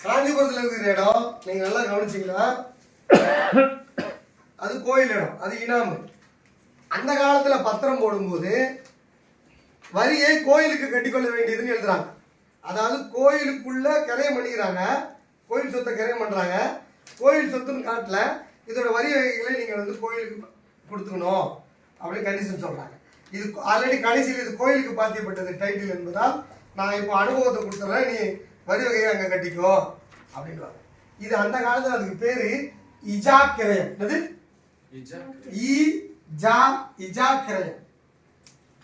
காஞ்சிபுரத்தில் இருக்கிற இடம் நீங்கள் நல்லா கவனிச்சிங்களா அது கோயில் இடம் அது இனாமு. அந்த காலத்தில் பத்திரம் போடும்போது வரியை கோயிலுக்கு கட்டிக்கொள்ள வேண்டியதுன்னு எழுதுறாங்க. அதாவது கோயிலுக்குள்ள கிரையம் பண்ணிக்கிறாங்க கோயில் சொத்தை கிரையம் பண்ணுறாங்க கோயில் சொத்துன்னு காட்டல இதோட வரி வகைகளை நீங்கள் வந்து கோயிலுக்கு கொடுத்துக்கணும் அப்படின்னு கண்டிஷன் சொல்கிறாங்க இது ஆல்ரெடி கடைசியில் இது கோயிலுக்கு பாத்தியப்பட்டது டைட்டில் என்பதால் நான் இப்போ அனுபவத்தை கொடுத்துட்றேன் நீ வரி வகையை அங்கே கட்டிக்கோ அப்படின்வாங்க இது அந்த காலத்தில் அதுக்கு பேர் இஜா கிரயம் என்னது? இ ஜா இஜா கிரயம்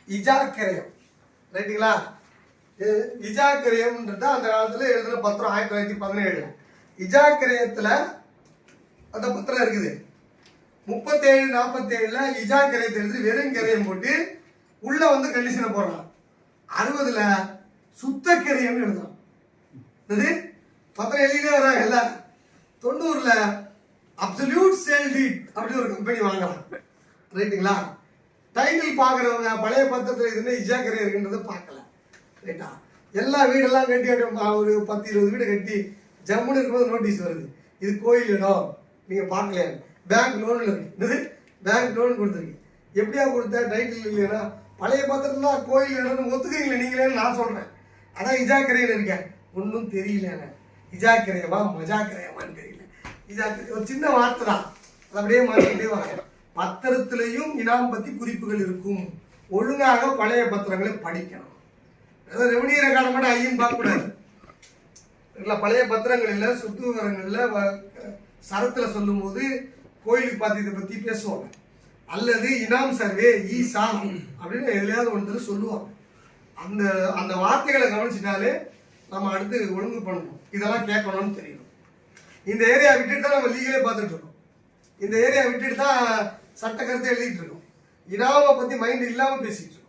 இஜா கிரயம் ரைட்டுங்களா? இஜா கிரயம்ன்றது அந்த காலத்தில் எழுதின பத்திரம் ஆயிரத்தி தொள்ளாயிரத்தி பதினேழுல. இஜா கிரயத்தில் அந்த பத்திரம் இருக்குது. முப்பத்தேழு நாற்பத்தேழுல இஜா கிரயத்தை எழுதி வெறும் கிரயம் போட்டு உள்ள வந்து கண்டிஷனை போடுறான் அறுபதுல சுத்த கிரயம்னு எழுதுறான் என்னது? பத்திரம் எழுதினே வராங்கல்ல தொண்ணூறுல அப்சல்யூட் சேல் டீட் அப்படின்னு ஒரு கம்பெனி வாங்கலாம் ரைட்டுங்களா? டைட்டில் பார்க்குறவங்க பழைய பத்திரத்தில் இதுன்னு இஜாக்கரை இருக்குன்றதை பார்க்கல. ரைட்டா? எல்லா வீடெல்லாம் கட்டி ஒரு பத்து இருபது வீடு கட்டி ஜம்முன்னு இருக்கும்போது நோட்டீஸ் வருது. இது கோயில் இடம். நீங்கள் பார்க்கலையா? பேங்க் லோனில் இருக்கு. என்னது? பேங்க் லோன் கொடுத்துருக்கு. எப்படியா கொடுத்த டைட்டில் இல்லைன்னா பழைய பத்திரம் தான் கோயில் இடம்னு ஒத்துக்கிறீங்களே நீங்களேன்னு நான் சொல்கிறேன் ஆனால் இஜாக்கரையில் இருக்கேன். ஒன்றும் தெரியல எனக்கு. இஜாக்கிரையமா மஜாக்கிரையமான்னு தெரியல. இஜாக்கிரை ஒரு சின்ன வார்த்தை தான். அது அப்படியே மாற்றிக்கிட்டே வராங்க பத்திரத்திலையும் இனாம் பற்றி குறிப்புகள் இருக்கும். ஒழுங்காக பழைய பத்திரங்களை படிக்கணும். அதாவது ரெவன்யூ ரெக்கார்டை மட்டும் ஐயும் பார்க்கக்கூடாது. இல்லை பழைய பத்திரங்களில் சொத்து விவரங்களில் சரத்தில் சொல்லும்போது கோயிலுக்கு பாத்தியத்தை பற்றி பேசுவாங்க. அல்லது இனாம் சர்வே சாங் அப்படின்னு எதுலையாவது ஒன்று சொல்லுவாங்க. அந்த அந்த வார்த்தைகளை கவனிச்சிட்டாலே நம்ம அடுத்து ஒழுங்கு பண்ணணும். இதெல்லாம் கேட்கணும்னு தெரியணும். இந்த ஏரியா விட்டுட்டு தான் நம்ம லீகலே பார்த்துட்டு இருக்கோம். இந்த ஏரியா விட்டுட்டு தான் சட்ட கருத்தை எழுதிட்டு இருக்கோம். இடாவை பற்றி மைண்ட் இல்லாமல் பேசிகிட்டு இருக்கோம்.